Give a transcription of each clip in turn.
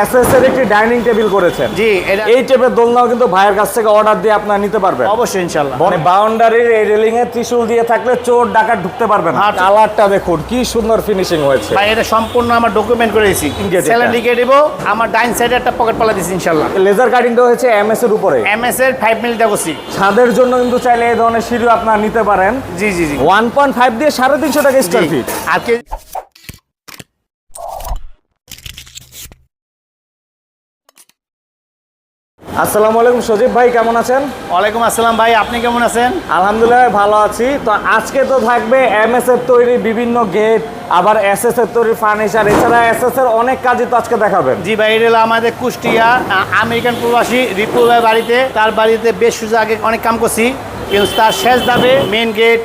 SS এর একটি dining table করেছেন। জি এই দোলনাও কিন্তু ভাইয়ের কাছ থেকে অর্ডার দিয়ে আপনারা নিতে পারবেন। অবশ্যই মানে বাউন্ডারির এই রেলিং এ ত্রিশূল দিয়ে থাকলে চোর ডাকাত ঢুকতে পারবে না। কালারটা দেখুন কি সুন্দর ফিনিশিং হয়েছে। ভাই এটা সম্পূর্ণ আমার ডকুমেন্ট করে দিয়েছি। এটা। লিখে দেবো আমার ডাইন সাইডে একটা পকেট পালা দিয়েছি ইনশাল্লাহ লেজার কাটিং কাটিংটা হয়েছে এমএস এর উপরে। এমএস এর ফাইভ মিনিট দেখছি ছাদের জন্য কিন্তু চাইলে এই ধরনের সিঁড়ি আপনারা নিতে পারেন। জি জি জি। ওয়ান পয়েন্ট ফাইভ দিয়ে সাড়ে তিনশো টাকা স্কোয়ার ফিট আর আসসালামু আলাইকুম সজীব ভাই কেমন আছেন? ওয়ালাইকুম আসসালাম ভাই আপনি কেমন আছেন? আলহামদুলিল্লাহ ভালো আছি। তো আজকে তো থাকবে এমএস এর তৈরি বিভিন্ন গেট আবার এসএস এর তৈরি ফার্নিচার এছাড়া এস এস এর অনেক কাজই তো আজকে দেখাবেন। জি ভাই এটা আমাদের কুষ্টিয়া আমেরিকান প্রবাসী রিপুল ভাই বাড়িতে। তার বাড়িতে বেশ সুযোগ আগে অনেক কাম করছি কিন্তু তার শেষ দাবে মেন গেট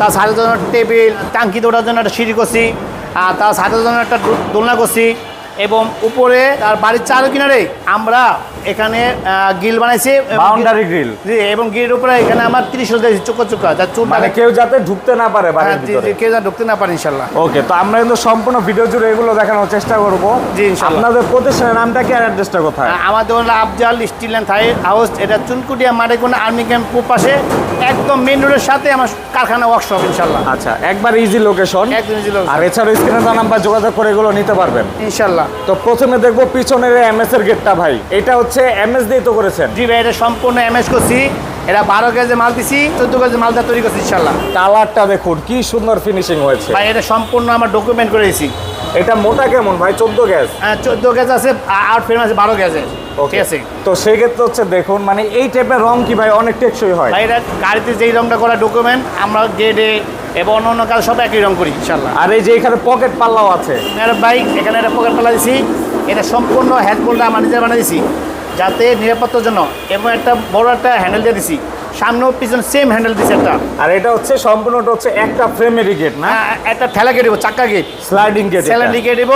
তার সাথে জন্য টেবিল টাঙ্কি দৌড়ার জন্য একটা সিঁড়ি করছি আর তার সাথে জন্য একটা দোলনা করছি এবং উপরে তার বাড়ির চারো কিনারে আমরা এখানে গ্রিল বানাইছি বাউন্ডারি গ্রিল জি এবং গিলের উপরে এখানে আমার তিরিশ চোখা চোখা যা চুল মানে কেউ যাতে ঢুকতে না পারে হ্যাঁ, বাড়ির জি, ভিতরে। জি, কেউ যেন ঢুকতে না পারে ইনশাল্লাহ। ওকে তো আমরা কিন্তু সম্পূর্ণ ভিডিও জুড়ে এগুলো দেখানোর চেষ্টা করব। জি, ইনশাআল্লাহ। আপনাদের প্রতিষ্ঠানের নামটা কি আর অ্যাড্রেসটা কোথায়? আমাদের হলো Afzal steel and Thai house এটা চুনকুটিয়া মারেকোনা আর্মি ক্যাম্প পাশে একদম মেন রোডের সাথে আমার কারখানা ওয়ার্কশপ ইনশাল্লাহ। আচ্ছা একবার ইজি লোকেশন একদম easy location। আর এছাড়া স্ক্রিনে দেওয়া নাম্বার যোগাযোগ করে এগুলো নিতে পারবেন। ইনশাল্লাহ। তো প্রথমে দেখব পিছনের এমএস এর গেটটা ভাই। এটা হচ্ছে এমএস দিয়ে তো করেছেন। জি ভাই এটা সম্পূর্ণ এমএস করছি। এটা বারো কেজি মাল দিছি চোদ্দ কেজি মালটা তৈরি করছি ইনশাল্লাহ কালারটা দেখুন কি সুন্দর ফিনিশিং হয়েছে। ভাই এটা সম্পূর্ণ আমার ডকুমেন্ট করে দিয়েছি এটা মোটা কেমন ভাই চোদ্দ গ্যাস? হ্যাঁ চোদ্দ গ্যাস আছে আট ফ্রেম আছে বারো কেজি ঠিক আছে? তো সেক্ষেত্রে হচ্ছে দেখুন মানে এই টাইপের রং কি ভাই অনেক টেকসই হয়? ভাই এটা গাড়িতে যেই রংটা করা ডকুমেন্ট আমরা গেটে এবং অন্য অন্য কাজ সব একই রং করি ইনশাল্লাহ আর এই যে এখানে পকেট পাল্লাও আছে। বাইক এখানে একটা পকেট পালা দিছি। এটা সম্পূর্ণ হেডফোনটা আমার নিজে বানিয়ে দিছি। যাতে নিরাপত্তার জন্য এবং একটা বড় একটা হ্যান্ডেল দিয়ে দিছি। সামনেও পিছনে সেম হ্যান্ডেল দিছি একটা। আর এটা হচ্ছে সম্পূর্ণটা হচ্ছে একটা ফ্রেমেরই গেট না? একটা ঠেলা গেট দিব চাক্কা গেট স্লাইডিং গেট স্যালাড গেট দিব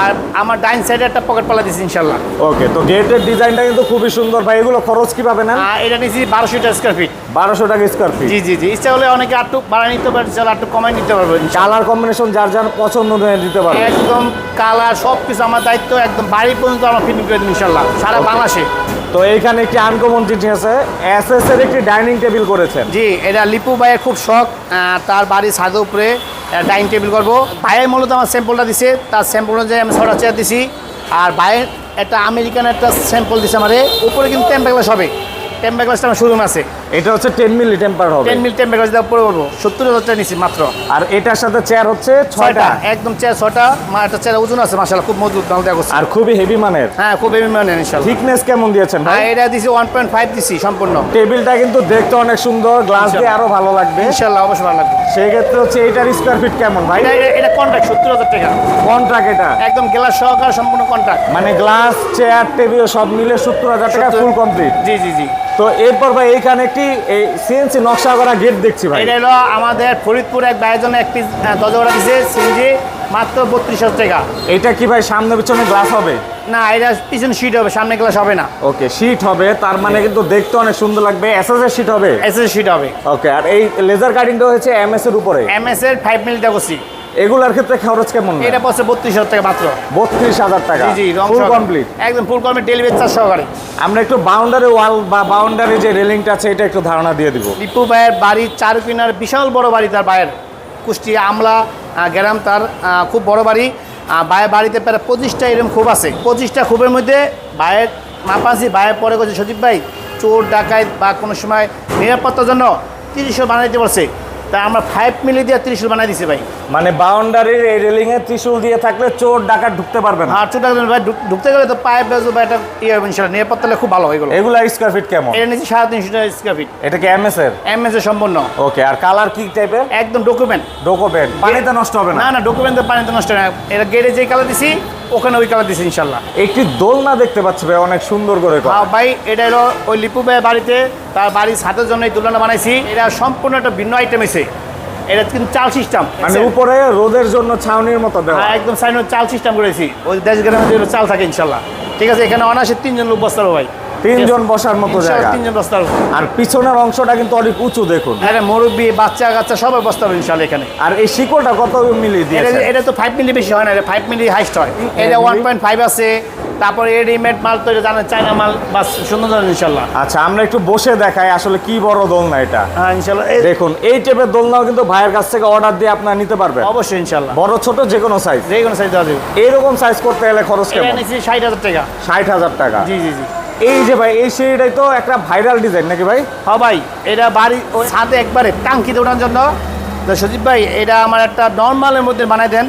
আর আমার ডাইন সাইডে একটা পকেট পালা দিছি ইনশাল্লাহ ওকে তো গেটের ডিজাইনটা কিন্তু খুবই সুন্দর। ভাই এগুলো খরচ কীভাবে নেন? আর এটা নিয়েছি বারোশো স্কোয়ার ফিট বারোশো টাকা স্কোয়ার ফিট জি জি জি। ইচ্ছা হলে অনেকে আটটু বাড়াই নিতে পারে চাল আটটু কমাই নিতে পারবে। কালার কম্বিনেশন যার যার পছন্দ অনুযায়ী দিতে পারবে। একদম কালার সব কিছু আমার দায়িত্ব একদম বাড়ি পর্যন্ত আমার ফিটিং করে দিন ইনশাল্লাহ সারা বাংলাদেশে। তো এইখানে একটি আনকমন চিঠি আছে। এস এর একটি ডাইনিং টেবিল করেছেন। জি, এটা লিপু ভাইয়ের খুব শখ তার বাড়ির ছাদের উপরে ডাইনিং টেবিল করব। ভাইয়ের মূলত আমার স্যাম্পলটা দিছে, তার স্যাম্পল অনুযায়ী আমি ছটা চেয়ার দিছি। আর ভাইয়ের একটা আমেরিকান একটা স্যাম্পল দিছে আমারে। উপরে কিন্তু টেম্পার গ্লাস হবে। টেম্পার গ্লাসটা আমার শোরুম আছে। এটা হচ্ছে টেন মিলি টেম্পার হবে। টেন মিল টেম্পার দিয়ে উপরে সত্তর হাজার টাকা নিছি মাত্র। আর এটার সাথে চেয়ার হচ্ছে ছয়টা। ছয়টা একদম চেয়ার ছটা মা একটা চেয়ার ওজন আছে মাসাল্লাহ খুব মজবুত মাল দেওয়া করছে আর খুবই হেভি মানের। হ্যাঁ খুব হেভি মানে ইনশাল্লাহ থিকনেস কেমন দিয়েছেন ভাই? হ্যাঁ এটা দিছি ওয়ান পয়েন্ট ফাইভ দিছি সম্পূর্ণ। টেবিলটা কিন্তু দেখতে অনেক সুন্দর গ্লাস দিয়ে আরও ভালো লাগবে। ইনশাল্লাহ অবশ্যই ভালো লাগবে। সেই ক্ষেত্রে হচ্ছে এটার স্কোয়ার ফিট কেমন ভাই? এটা এটা- এটা কন্ট্রাক্ট সত্তর হাজার টাকা। কন্ট্রাক্ট এটা? একদম গ্লাস সহকারে সম্পূর্ণ কন্ট্রাক্ট মানে গ্লাস চেয়ার টেবিল সব মিলে সত্তর হাজার টাকা ফুল কমপ্লিট জি জি জি। তো এরপর ভাই এইখানে একটি এই সিএনসি নকশা করা গেট দেখছি ভাই। এটা হলো আমাদের ফরিদপুর এক ভাইয়ের জন্য এক পিস দরজা দিছে সিনজি মাত্র বত্রিশ হাজার টাকা। এটা কি ভাই সামনে পিছনে গ্লাস হবে? না এটা পিছনে সিট হবে সামনে গ্লাস হবে না। ওকে শীট হবে তার মানে কিন্তু দেখতে অনেক সুন্দর লাগবে। এসএস এর শীট হবে? এসএস সিট হবে। ওকে আর এই লেজার কাটিংটা হয়েছে এমএস এর উপরে? এমএস এর ফাইভ মিল দেখছি এগুলার ক্ষেত্রে খরচ কেমন এটা পড়ছে বত্রিশ হাজার টাকা মাত্র। বত্রিশ হাজার টাকা। জি ফুল কমপ্লিট একদম ফুল কমপ্লিট ডেলিভারি চার্জ সহকারে আমরা একটু বাউন্ডারি ওয়াল বা বাউন্ডারি যে রেলিংটা আছে এটা একটু ধারণা দিয়ে দিব। লিপু ভাইয়ের বাড়ির চার কিনার বিশাল বড় বাড়ি তার ভাইয়ের। কুষ্টিয়া আমলা গ্রাম তার খুব বড় বাড়ি। ভাইয়ের বাড়িতে প্রায় পঁচিশটা এরকম খুব আছে। পঁচিশটা খুবের মধ্যে ভাইয়ের মাপাসি ভাইয়ের পরে করছে সজীব ভাই চোর ডাকাত বা কোনো সময় নিরাপত্তার জন্য তিরিশও বানাইতে পারছে তাই আমরা ফাইভ মিলি দিয়ে ত্রিশুল বানাই দিছি ভাই। মানে বাউন্ডারির এই রেলিং এ ত্রিশূল দিয়ে থাকলে চোর ডাকাত ঢুকতে পারবে না। আর চোর ডাকাত ভাই ঢুকতে গেলে তো পাইপ বেজো বা এটা ইয়ে ইনশাল্লাহ নিরাপত্তা হলে খুব ভালো হয় এগুলো এগুলা স্কোয়ার ফিট কেমন? এটা নিচ্ছি সাড়ে তিনশো টাকা স্কোয়ার ফিট এটা কি এমএস এর? এমএস এর সম্পূর্ণ। ওকে আর কালার কি টাইপের একদম ডকুমেন্ট ডকুমেন্ট পানিতে নষ্ট হবে না। না না ডকুমেন্ট তো পানিতে নষ্ট হবে না। এটা গেটে যে কালার দিছি ওখানে ওই কালার দিছি ইনশাল্লাহ। একটি দোলনা দেখতে পাচ্ছি ভাই অনেক সুন্দর করে করা। ভাই এটা হলো ওই লিপু ভাইয়ের বাড়িতে তার বাড়ির ছাদের জন্য এই দোলনা বানাইছি। এটা সম্পূর্ণ একটা ভিন্ন আইটেম এসে। এটা কিন্তু চাল সিস্টেম মানে উপরে রোদের জন্য ছাউনির মতো দেওয়া। হ্যাঁ একদম সাইন চাল সিস্টেম করেছি। ওই দেশ গ্রামে চাল থাকে ইনশাল্লাহ। ঠিক আছে এখানে অনায়াসে তিনজন লোক বসতে ভাই। তিনজন বসার মতো জায়গা। তিনজন বসতে আর পিছনের অংশটা কিন্তু অনেক উঁচু দেখুন। হ্যাঁ মুরব্বী বাচ্চা কাচ্চা সবাই বসতে পারবে ইনশাল্লাহ এখানে। আর এই শিকড়টা কত মিলি দিয়েছে এটা তো ফাইভ মিলি বেশি হয় না এটা ফাইভ মিলি হাইস্ট হয়। এটা? ওয়ান পয়েন্ট ফাইভ আছে তারপরে রেডিমেড মাল তো এটা জানেন চায়না মাল বা সুন্দর ধরেন ইনশাল্লাহ। আচ্ছা আমরা একটু বসে দেখাই আসলে কি বড় দোলনা এটা। হ্যাঁ ইনশাল্লাহ। দেখুন এই টাইপের দোলনাও কিন্তু ভাইয়ের কাছ থেকে অর্ডার দিয়ে আপনারা নিতে পারবেন। অবশ্যই ইনশাল্লাহ। বড় ছোট যে কোনো সাইজ যে কোনো সাইজ দেওয়া যাবে। এইরকম সাইজ করতে গেলে খরচ কেমন? ষাট হাজার টাকা। ষাট হাজার টাকা। জি জি জি। এই যে ভাই এই সিঁড়িটাই তো একটা ভাইরাল ডিজাইন নাকি ভাই? হ্যাঁ ভাই এটা বাড়ি ওই ছাদে একবারে টাঙ্কিতে ওঠার জন্য। তো সজীব ভাই এটা আমার একটা নর্মালের মধ্যে বানাই দেন।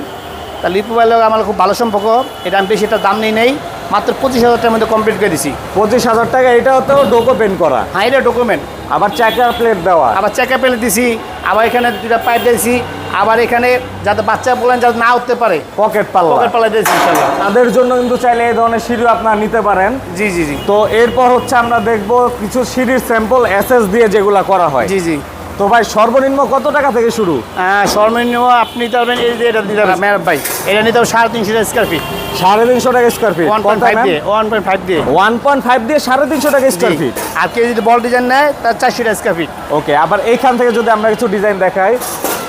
তা লিপু ভাইয়ের আমার খুব ভালো সম্পর্ক এটা আমি বেশি একটা দাম নিই নেই মাত্র পঁচিশ হাজার টাকার মধ্যে কমপ্লিট করে দিছি। পঁচিশ হাজার টাকা এটাও তো ডকুমেন্ট করা। হ্যাঁ এটা ডকুমেন্ট আবার চাকার প্লেট দেওয়া। আবার চেকে প্লেট দিছি আবার এখানে দুটা পাইপ দিয়েছি আবার এখানে যাতে বাচ্চা বলেন যাতে না উঠতে পারে পকেট পাল্লা। পকেট পাল্লা দিয়েছি ইনশাল্লাহ তাদের জন্য কিন্তু চাইলে এই ধরনের সিঁড়ি আপনারা নিতে পারেন। জি জি জি। তো এরপর হচ্ছে আমরা দেখব কিছু সিঁড়ির স্যাম্পল এসএস দিয়ে যেগুলা করা হয়। জি জি। তো ভাই সর্বনিম্ন কত টাকা থেকে শুরু? হ্যাঁ সর্বনিম্ন আপনি নিতে পারবেন এই যে এটা দিতে পারবেন। ভাই। এটা নিতে হবে সাড়ে তিনশো স্কোয়ার ফিট সাড়ে তিনশো টাকা square feet one point five দিয়ে ওয়ান পয়েন্ট ফাইভ দিয়ে। ওয়ান পয়েন্ট ফাইভ দিয়ে সাড়ে তিনশো টাকা স্কোয়ার ফিট আর কেউ যদি বল ডিজাইন নেয় তার চারশো স্কোয়ার ফিট ওকে আবার এইখান থেকে যদি আমরা কিছু ডিজাইন দেখাই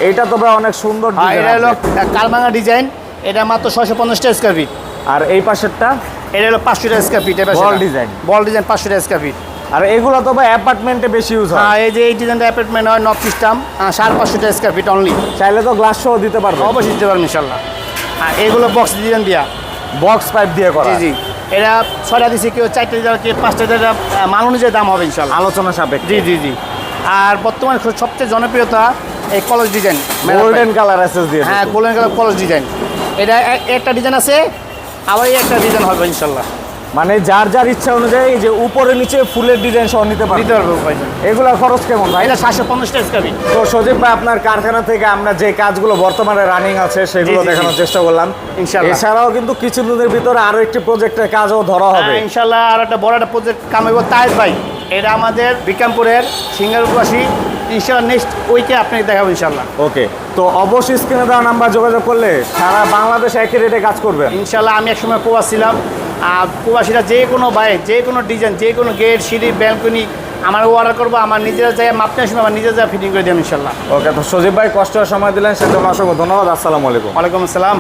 এইটা তো ভাই অনেক সুন্দর ডিজাইন এটা হলো কালমাঙ্গা ডিজাইন এটা মাত্র ছয়শো পঞ্চাশটা স্কোয়ার ফিট আর এই পাশেরটা? এটা হলো পাঁচশো টাকা square feet Ball design। Ball design পাঁচশো টাকা স্কোয়ার ফিট আর এগুলো তো ভাই অ্যাপার্টমেন্টে বেশি ইউজ হয়। হ্যাঁ এই যে এই ডিজাইনটা অ্যাপার্টমেন্ট হয় নর্থ সিস্টেম সাড়ে পাঁচশো টাকা স্কোয়ার ফিট অনলি চাইলে তো গ্লাস সহ দিতে পারবে। অবশ্যই দিতে পারবেন ইনশাল্লাহ আর এগুলো বক্স ডিজাইন দিয়া বক্স পাইপ দিয়ে করা। জি জি। এটা ছয়টা দিছি কেউ চারটে দিতে কেউ পাঁচটা দিতে মান অনুযায়ী দাম হবে ইনশাল্লাহ আলোচনা সাপেক্ষে। জি জি জি। আর বর্তমানে সবচেয়ে জনপ্রিয়তা এই কলস ডিজাইন গোল্ডেন কালার আছে দিয়ে হ্যাঁ গোল্ডেন কালার কলস ডিজাইন এটা একটা ডিজাইন আছে আবার একটা ডিজাইন হবে ইনশাল্লাহ। মানে যার যার ইচ্ছা অনুযায়ী যে উপরে নিচে ফুলের ডিজাইন সহ নিতে পারবে। দিতে পারব ভাই। এগুলোর খরচ কেমন ভাই? এটা সাতশো পঞ্চাশ টাকা তো সজীব ভাই আপনার কারখানা থেকে আমরা যে কাজগুলো বর্তমানে রানিং আছে সেগুলো দেখানোর চেষ্টা করলাম। ইনশাআল্লাহ। এছাড়াও কিন্তু কিছুদিনের ভিতরে আরও একটি প্রজেক্টের কাজও ধরা হবে। হ্যাঁ, ইনশাল্লাহ আর একটা বড় একটা প্রজেক্ট কাম কামাইব তাই ভাই এটা আমাদের বিক্রমপুরের সিঙ্গারবাসী ইনশাল্লাহ নেক্সট উইকে আপনি দেখাবো ইনশাল্লাহ ওকে তো অবশ্যই স্ক্রিনে দেওয়া নাম্বার যোগাযোগ করলে সারা বাংলাদেশ একই রেটে কাজ করবে। ইনশাল্লাহ আমি একসময় প্রবাস ছিলাম। প্রবাসীরা যে কোনো বাইরে যে কোনো ডিজাইন যে কোনো গেট সিঁড়ি ব্যালকনি আমার অর্ডার করব আমার নিজেরা যায় মাপতে আসবে আমার নিজের যায় ফিটিং করে দিলাম ইনশাল্লাহ। ওকে তো সজীব ভাই কষ্ট সময় দিলেন সেটা অসংখ্য ধন্যবাদ আসসালামু আলাইকুম। ওয়ালাইকুম আসসালাম।